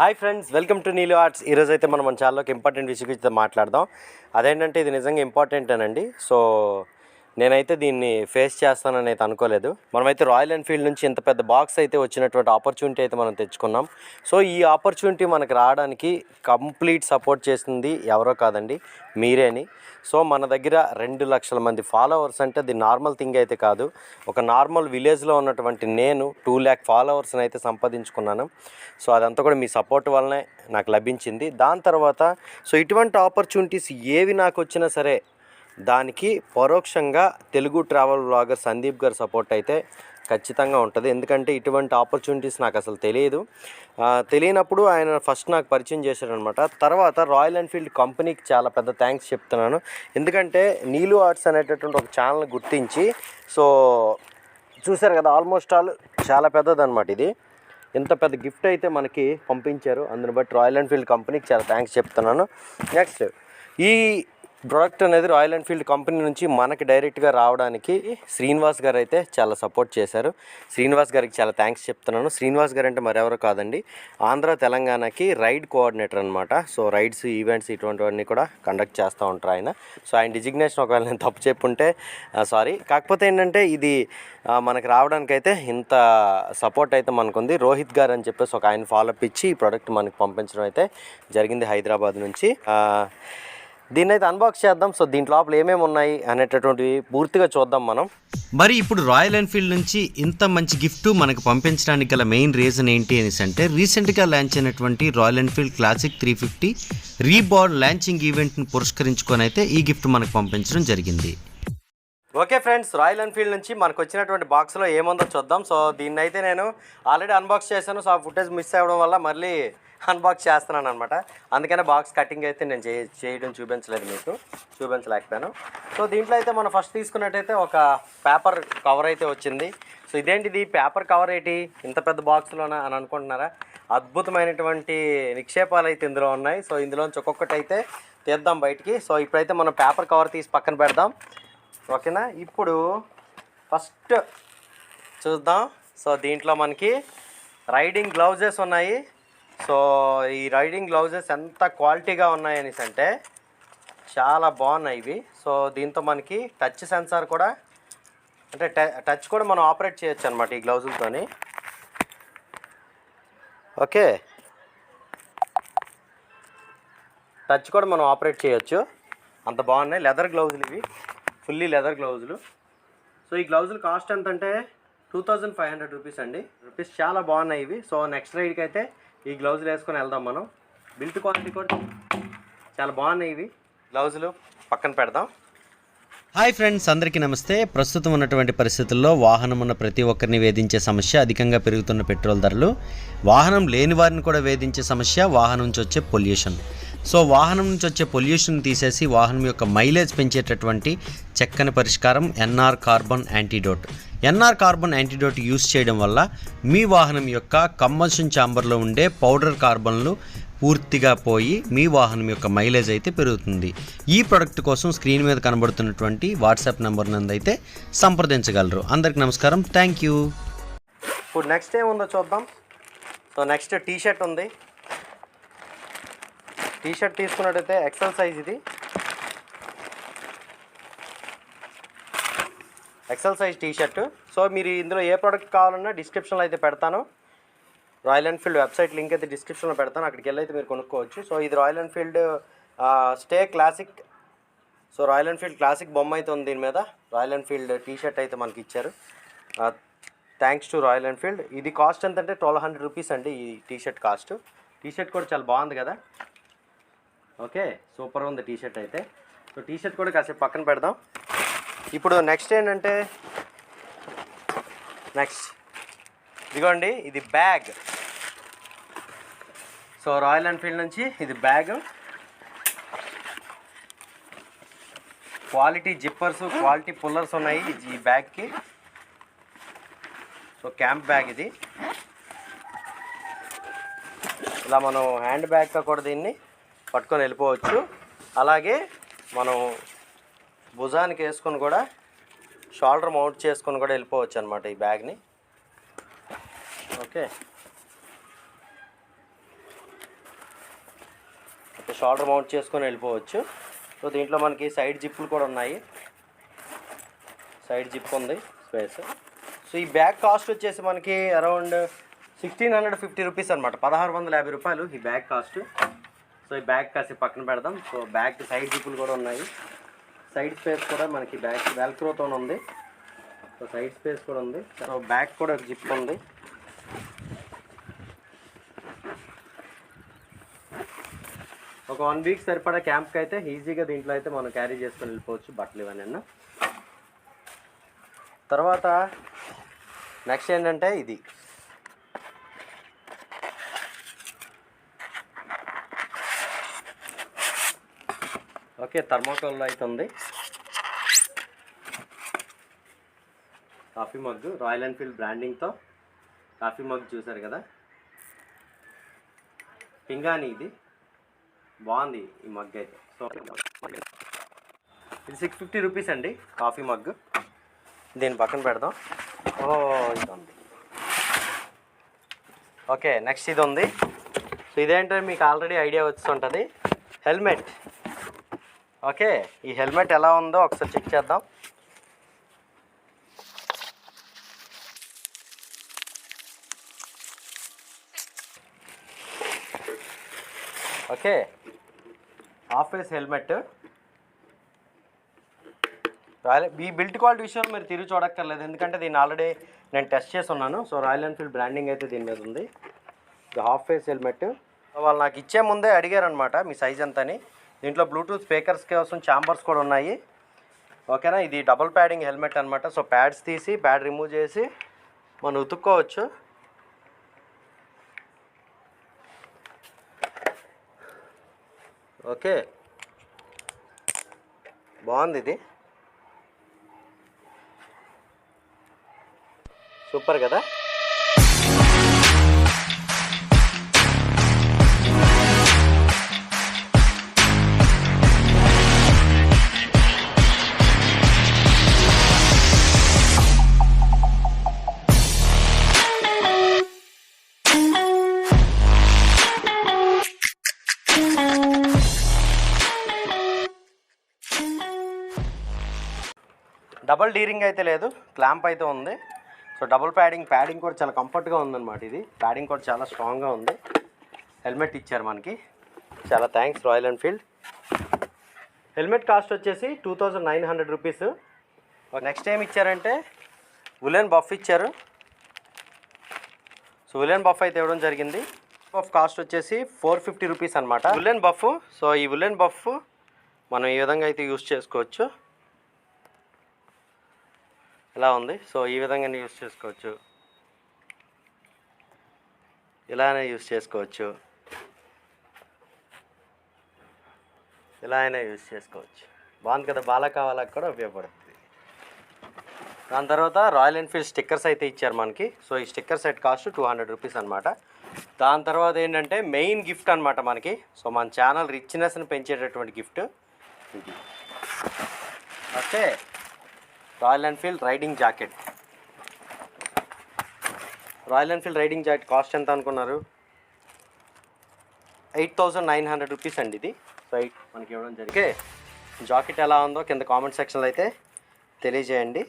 Hi friends welcome to Neelu arts. ఈరోజు అయితే మనం మన ఛానల్లోకి ఇంపార్టెంట్ విషయం గురించి మాట్లాడదాం. అదేంటంటే ఇది నిజంగా ఇంపార్టెంట్ అనండి. సో నేనైతే దీన్ని ఫేస్ చేస్తానని అయితే అనుకోలేదు. మనమైతే రాయల్ ఎన్ఫీల్డ్ నుంచి ఇంత పెద్ద బాక్స్ అయితే వచ్చినటువంటి ఆపర్చునిటీ అయితే మనం తెచ్చుకున్నాం. సో ఈ ఆపర్చునిటీ మనకు రావడానికి కంప్లీట్ సపోర్ట్ చేసింది ఎవరో కాదండి మీరేని. సో మన దగ్గర రెండు లక్షల మంది ఫాలోవర్స్ అంటే అది నార్మల్ థింగ్ అయితే కాదు. ఒక నార్మల్ విలేజ్లో ఉన్నటువంటి నేను టూ ల్యాక్ ఫాలోవర్స్ని అయితే సంపాదించుకున్నాను. సో అదంతా కూడా మీ సపోర్ట్ వల్లనే నాకు లభించింది. దాని తర్వాత సో ఇటువంటి ఆపర్చునిటీస్ ఏవి నాకు వచ్చినా సరే దానికి పరోక్షంగా తెలుగు ట్రావెల్ బ్లాగర్ సందీప్ గారు సపోర్ట్ అయితే ఖచ్చితంగా ఉంటుంది. ఎందుకంటే ఇటువంటి ఆపర్చునిటీస్ నాకు అసలు తెలియదు. తెలియనప్పుడు ఆయన ఫస్ట్ నాకు పరిచయం చేశారనమాట తర్వాత రాయల్ ఎన్ఫీల్డ్ కంపెనీకి చాలా పెద్ద థ్యాంక్స్ చెప్తున్నాను. ఎందుకంటే నీలు ఆర్ట్స్ అనేటటువంటి ఒక ఛానల్ గుర్తించి సో చూశారు కదా ఆల్మోస్ట్ ఆల్ చాలా పెద్దదన్నమాట ఇది. ఇంత పెద్ద గిఫ్ట్ అయితే మనకి పంపించారు. అందుని బట్టి రాయల్ ఎన్ఫీల్డ్ కంపెనీకి చాలా థ్యాంక్స్ చెప్తున్నాను. నెక్స్ట్ ఈ ప్రోడక్ట్ అనేది రాయల్ ఎన్ఫీల్డ్ కంపెనీ నుంచి మనకి డైరెక్ట్గా రావడానికి శ్రీనివాస్ గారు అయితే చాలా సపోర్ట్ చేశారు. శ్రీనివాస్ గారికి చాలా థ్యాంక్స్ చెప్తున్నాను. శ్రీనివాస్ గారు అంటే మరెవరో కాదండి. ఆంధ్ర తెలంగాణకి రైడ్ కోఆర్డినేటర్ అనమాట సో రైడ్స్ ఈవెంట్స్ ఇటువంటివన్నీ కూడా కండక్ట్ చేస్తూ ఉంటారు ఆయన. సో ఆయన డిజిగ్నేషన్ ఒకవేళ నేను తప్పు చెప్పుంటే సారీ కాకపోతే ఏంటంటే ఇది మనకు రావడానికి అయితే ఇంత సపోర్ట్ అయితే మనకుంది. రోహిత్ గారు అని చెప్పేసి ఒక ఆయన ఫాలోఅప్ ఇచ్చి ఈ ప్రోడక్ట్ మనకి పంపించడం అయితే జరిగింది హైదరాబాద్ నుంచి. దీన్ని అయితే అన్బాక్స్ చేద్దాం. సో దీంట్లో లోపల ఏమేమి ఉన్నాయి అనేటటువంటివి పూర్తిగా చూద్దాం మనం. మరి ఇప్పుడు రాయల్ ఎన్ఫీల్డ్ నుంచి ఇంత మంచి గిఫ్ట్ మనకు పంపించడానికి గల మెయిన్ రీజన్ ఏంటి అనేసి అంటే రీసెంట్గా లాంచ్ అయినటువంటి Royal Enfield classic three fifty reborn launching ఈవెంట్ని పురస్కరించుకొని అయితే ఈ గిఫ్ట్ మనకు పంపించడం జరిగింది. ఓకే ఫ్రెండ్స్ రాయల్ ఎన్ఫీల్డ్ నుంచి మనకు వచ్చినటువంటి బాక్స్లో ఏముందో చూద్దాం. సో దీన్ని అయితే నేను ఆల్రెడీ అన్బాక్స్ చేశాను. సో ఆ ఫుటేజ్ మిస్ అవ్వడం వల్ల మళ్ళీ అన్బాక్స్ చేస్తున్నాను అనమాట అందుకనే బాక్స్ కటింగ్ అయితే నేను చే చేయడం చూపించలేదు మీకు. చూపించలేకపోయాను. సో దీంట్లో అయితే మనం ఫస్ట్ తీసుకున్నట్టయితే ఒక పేపర్ కవర్ అయితే వచ్చింది. సో ఇదేంటిది? పేపర్ కవర్ ఏంటి? ఇంత పెద్ద బాక్స్లోనా అని అనుకుంటున్నారా? అద్భుతమైనటువంటి నిక్షేపాలు అయితే ఇందులో ఉన్నాయి. సో ఇందులోంచి ఒక్కొక్కటి అయితే తీద్దాం బయటికి. సో ఇప్పుడైతే మనం పేపర్ కవర్ తీసి పక్కన పెడదాం. ఓకేనా? ఇప్పుడు ఫస్ట్ చూద్దాం. సో దీంట్లో మనకి రైడింగ్ గ్లౌజెస్ ఉన్నాయి. సో ఈ రైడింగ్ గ్లౌజెస్ ఎంత క్వాలిటీగా ఉన్నాయి అనేసి అంటే చాలా బాగున్నాయి ఇవి. సో దీంతో మనకి టచ్ సెన్సార్ కూడా అంటే ట- టచ్ కూడా మనం ఆపరేట్ చేయొచ్చు అనమాట ఈ గ్లౌజులతోని. ఓకే. టచ్ కూడా మనం ఆపరేట్ చేయొచ్చు. అంత బాగున్నాయి. లెదర్ గ్లౌజులు ఇవి. Fully leather గ్లౌజులు. సో ఈ గ్లౌజులు కాస్ట్ ఎంత అంటే two thousand five hundred rupees అండి. రూపీస్ చాలా బాగున్నాయి ఇవి. సో నెక్స్ట్ రైడ్కి అయితే ఈ గ్లౌజులు వేసుకొని వెళ్దాం మనం. బిల్ట్ క్వాలిటీ కూడా చాలా బాగున్నాయి ఇవి. గ్లౌజులు పక్కన పెడదాం. హాయ్ ఫ్రెండ్స్ అందరికీ నమస్తే. ప్రస్తుతం ఉన్నటువంటి పరిస్థితుల్లో వాహనం ఉన్న ప్రతి ఒక్కరిని వేధించే సమస్య అధికంగా పెరుగుతున్న పెట్రోల్ ధరలు. వాహనం లేని వారిని కూడా వేధించే సమస్య వాహనం నుంచి వచ్చే పొల్యూషన్. సో వాహనం నుంచి వచ్చే పొల్యూషన్ తీసేసి వాహనం యొక్క మైలేజ్ పెంచేటటువంటి చక్కని పరిష్కారం NR carbon antidote. NR carbon antidote use చేయడం వల్ల మీ వాహనం యొక్క కంబన్షన్ ఛాంబర్లో ఉండే పౌడర్ కార్బన్లు పూర్తిగా పోయి మీ వాహనం యొక్క మైలేజ్ అయితే పెరుగుతుంది. ఈ ప్రోడక్ట్ కోసం స్క్రీన్ మీద కనబడుతున్నటువంటి వాట్సాప్ నెంబర్ నందైతే సంప్రదించగలరు. అందరికి నమస్కారం. Thank you. ఇప్పుడు నెక్స్ట్ ఏముందో చూద్దాం. సో నెక్స్ట్ టీ షర్ట్ ఉంది. టీ షర్ట్ తీసుకున్నట్టయితే ఎక్సెల్ సైజ్ ఇది. XL size T shirt so మీరు ఇందులో ఏ ప్రోడక్ట్ కావాలన్నా డిస్క్రిప్షన్లో అయితే పెడతాను. రాయల్ ఎన్ఫీల్డ్ వెబ్సైట్ లింక్ అయితే డిస్క్రిప్షన్లో పెడతాను. అక్కడికి వెళ్ళి అయితే మీరు కొనుక్కోవచ్చు. సో ఇది Royal Enfield stay classic so Royal Enfield classic బొమ్మ అయితే ఉంది దీని మీద. రాయల్ ఎన్ఫీల్డ్ టీ షర్ట్ అయితే మనకి ఇచ్చారు. థ్యాంక్స్ టు రాయల్ ఎన్ఫీల్డ్ ఇది కాస్ట్ ఎంతంటే ట్వెల్వ్ హండ్రెడ్ రూపీస్ అండి ఈ T shirt cost T shirt కూడా చాలా బాగుంది కదా. ఓకే సూపర్ ఉంది టీషర్ట్ అయితే. సో టీ షర్ట్ కూడా కాసేపు పక్కన పెడదాం. ఇప్పుడు నెక్స్ట్ ఏంటంటే నెక్స్ట్. ఇదిగోండి ఇది బ్యాగ్. సో రాయల్ ఎన్ఫీల్డ్ నుంచి ఇది bag. Quality zippers quality pullers ఉన్నాయి ఈ- ఈ బ్యాగ్కి. సో క్యాంప్ బ్యాగ్ ఇది. ఇలా మనం హ్యాండ్ బ్యాగ్గా కూడా దీన్ని పట్టుకొని వెళ్ళిపోవచ్చు. అలాగే మనం భుజానికి వేసుకొని కూడా షోల్డర్ మౌంట్ చేసుకొని కూడా వెళ్ళిపోవచ్చు అనమాట ఈ బ్యాగ్ని. ఓకే. షోల్డర్ మౌంట్ చేసుకొని వెళ్ళిపోవచ్చు. సో దీంట్లో మనకి సైడ్ జిప్పులు కూడా ఉన్నాయి. సైడ్ జిప్ ఉంది స్పేస్. సో ఈ బ్యాగ్ కాస్ట్ వచ్చేసి మనకి around sixteen hundred fifty rupees అనమాట పదహారు వందల యాభై రూపాయలు ఈ బ్యాగ్ కాస్ట్. సో ఈ బ్యాగ్ కాసి పక్కన పెడదాం. సో బ్యాగ్ సైడ్ జిప్పులు కూడా ఉన్నాయి. సైడ్ స్పేస్ కూడా మనకి బ్యాక్ వెల్క్రోతో ఉంది. సో సైడ్ స్పేస్ కూడా ఉంది. సో బ్యాక్ కూడా ఒక జిప్ ఉంది. ఒక వన్ వీక్ సరిపడా క్యాంప్కి అయితే ఈజీగా దీంట్లో అయితే మనం క్యారీ చేసుకొని వెళ్ళిపోవచ్చు బట్టలు ఇవన్నీ తర్వాత నెక్స్ట్ ఏంటంటే ఇది. ఓకే థర్మాకోల్లో అయితే ఉంది. కాఫీ మగ్ రాయల్ ఎన్ఫీల్డ్ బ్రాండింగ్తో కాఫీ మగ్ చూసారు కదా? పింగాని ఇది. బాగుంది ఈ మగ్ అయితే. సో ఇది సిక్స్ ఫిఫ్టీ రూపీస్ అండి కాఫీ మగ్. దీని పక్కన పెడదాం. ఓ ఇది ఉంది ఓకే నెక్స్ట్ ఇది ఉంది సో ఇదేంటంటే మీకు ఆల్రెడీ ఐడియా వస్తుంటుంది హెల్మెట్ ఓకే ఈ హెల్మెట్ ఎలా ఉందో ఒకసారి చెక్ చేద్దాం. Okay half helmet. రాయల్ ఈ బిల్ట్ క్వాలిటీ విషయంలో మీరు తిరిగి చూడక్కర్లేదు ఎందుకంటే దీన్ని ఆల్రెడీ నేను టెస్ట్ చేసి ఉన్నాను. సో రాయల్ ఎన్ఫీల్డ్ బ్రాండింగ్ అయితే దీని మీద ఉంది. ఇది హాఫ్ ఫేస్ హెల్మెట్. వాళ్ళు నాకు ఇచ్చే ముందే అడిగారనమాట మీ సైజ్ ఎంత అని దీంట్లో బ్లూటూత్ స్పీకర్స్ కోసం ఛాంబర్స్ కూడా ఉన్నాయి. ఓకేనా? ఇది డబుల్ ప్యాడింగ్ హెల్మెట్ అనమాట సో ప్యాడ్స్ తీసి ప్యాడ్ రిమూవ్ చేసి మనం ఉతుక్కోవచ్చు. ఓకే. బాగుంది ఇది. సూపర్ కదా? డబల్ డీరింగ్ అయితే లేదు క్లాంప్ అయితే ఉంది. సో డబుల్ ప్యాడింగ్ ప్యాడింగ్ కూడా చాలా కంఫర్ట్గా ఉందన్నమాట ఇది. ప్యాడింగ్ కూడా చాలా స్ట్రాంగ్గా ఉంది. హెల్మెట్ ఇచ్చారు మనకి. చాలా thanks Royal Enfield. Helmet cost వచ్చేసి two thousand nine hundred rupees. Next ఏం ఇచ్చారంటే ఉలెన్ బఫ్ ఇచ్చారు. సో ఉలెన్ బఫ్ అయితే ఇవ్వడం జరిగింది. బఫ్ కాస్ట్ వచ్చేసి ఫోర్ ఫిఫ్టీ రూపీస్ అనమాట ఉలెన్ బఫ్ సో ఈ ఉలెన్ బఫ్ మనం ఈ విధంగా అయితే యూస్ చేసుకోవచ్చు. ఇలా ఉంది? సో ఈ విధంగా యూస్ చేసుకోవచ్చు. ఇలానే యూస్ చేసుకోవచ్చు. ఇలా అయినా యూస్ చేసుకోవచ్చు. బాగుంది కదా? బాలకా వాళ్ళకి కూడా ఉపయోగపడుతుంది. దాని తర్వాత రాయల్ ఎన్ఫీల్డ్ స్టిక్కర్స్ అయితే ఇచ్చారు మనకి. సో ఈ sticker set cost two hundred rupees అనమాట దాని తర్వాత ఏంటంటే మెయిన్ గిఫ్ట్ అనమాట మనకి. సో మన ఛానల్ రిచ్నెస్ని పెంచేటటువంటి గిఫ్ట్ ఇది. Okay. Royal Enfield riding jacket. Royal Enfield riding jacket cost ఎంత అనుకున్నారు? Eight thousand nine hundred rupees అండి ఇది. రైట్ మనకి ఇవ్వడం జరిగే జాకెట్ ఎలా ఉందో కింద కామెంట్ సెక్షన్లో అయితే తెలియజేయండి.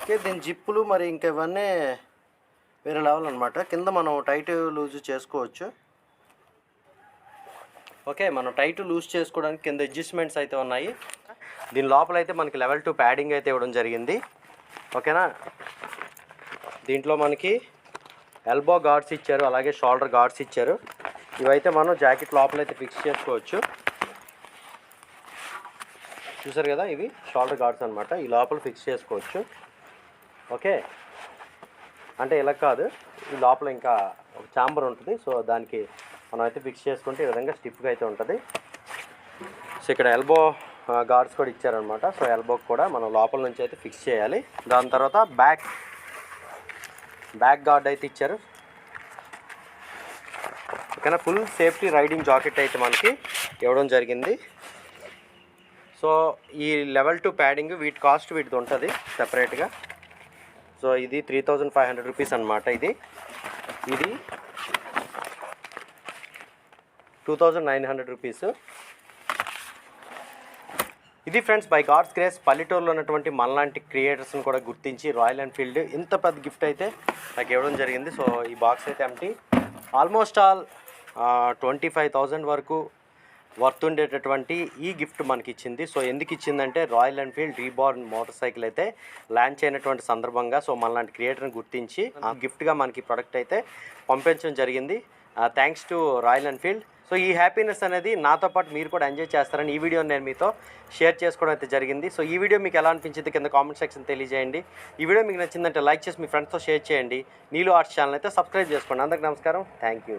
ఓకే దీని జిప్పులు మరి ఇంకా ఇవన్నీ వేరే లెవెల్ అనమాట కింద మనం టైట్ లూజ్ చేసుకోవచ్చు. ఓకే మనం టైట్ లూజ్ చేసుకోవడానికి కింద అడ్జస్ట్మెంట్స్ అయితే ఉన్నాయి. దీని లోపల అయితే మనకి లెవెల్ టూ ప్యాడింగ్ అయితే ఇవ్వడం జరిగింది. ఓకేనా? దీంట్లో మనకి ఎల్బో గార్డ్స్ ఇచ్చారు అలాగే షోల్డర్ గార్డ్స్ ఇచ్చారు. ఇవైతే మనం జాకెట్ లోపల అయితే ఫిక్స్ చేసుకోవచ్చు. చూసారు కదా ఇవి షోల్డర్ గార్డ్స్ అనమాట ఈ లోపల ఫిక్స్ చేసుకోవచ్చు. ఓకే? అంటే ఇలా కాదు ఈ లోపల ఇంకా ఒక చాంబర్ ఉంటుంది సో దానికి మనం అయితే ఫిక్స్ చేసుకుంటే ఈ విధంగా స్టిఫ్గా అయితే ఉంటుంది. సో ఇక్కడ ఎల్బో గార్డ్స్ కూడా ఇచ్చారనమాట సో ఎల్బోకి కూడా మనం లోపల నుంచి అయితే ఫిక్స్ చేయాలి. దాని తర్వాత బ్యాక్ బ్యాక్ గార్డ్ అయితే ఇచ్చారు. ఓకేనా? ఫుల్ సేఫ్టీ రైడింగ్ జాకెట్ అయితే మనకి ఇవ్వడం జరిగింది. సో ఈ లెవెల్ టూ ప్యాడింగ్ వీటి కాస్ట్ వీటిది ఉంటుంది సపరేట్గా సో ఇది three thousand five hundred rupees అనమాట ఇది. ఇది two thousand nine hundred rupees. ఇది ఫ్రెండ్స్ బై గాడ్స్ గ్రేస్ పల్లెటూరులో ఉన్నటువంటి మనలాంటి క్రియేటర్స్ని కూడా గుర్తించి రాయల్ ఎన్ఫీల్డ్ ఇంత పెద్ద గిఫ్ట్ అయితే నాకు ఇవ్వడం జరిగింది. సో ఈ బాక్స్ అయితే empty almost all twenty five thousand వరకు వర్త్ ఉండేటటువంటి ఈ గిఫ్ట్ మనకి ఇచ్చింది. సో ఎందుకు ఇచ్చిందంటే Royal Enfield reborn motorcycle అయితే లాంచ్ అయినటువంటి సందర్భంగా సో మనలాంటి క్రియేటర్ని గుర్తించి ఆ గిఫ్ట్గా మనకి ప్రొడక్ట్ అయితే పంపించడం జరిగింది. Thanks to Royal Enfield so ఈ హ్యాపీనెస్ అనేది నాతో పాటు మీరు కూడా ఎంజాయ్ చేస్తారని ఈ వీడియో నేను మీతో షేర్ చేసుకోవడం అయితే జరిగింది. సో ఈ వీడియో మీకు ఎలా అనిపించింది కింద కామెంట్ సెక్షన్ తెలియజేయండి. ఈ వీడియో మీకు నచ్చిందంటే లైక్ చేసి మీ ఫ్రెండ్స్తో షేర్ చేయండి. నీళ్ళు ఆర్ట్స్ ఛానల్ అయితే సబ్స్క్రైబ్ చేసుకోండి. అందరికి నమస్కారం. Thank you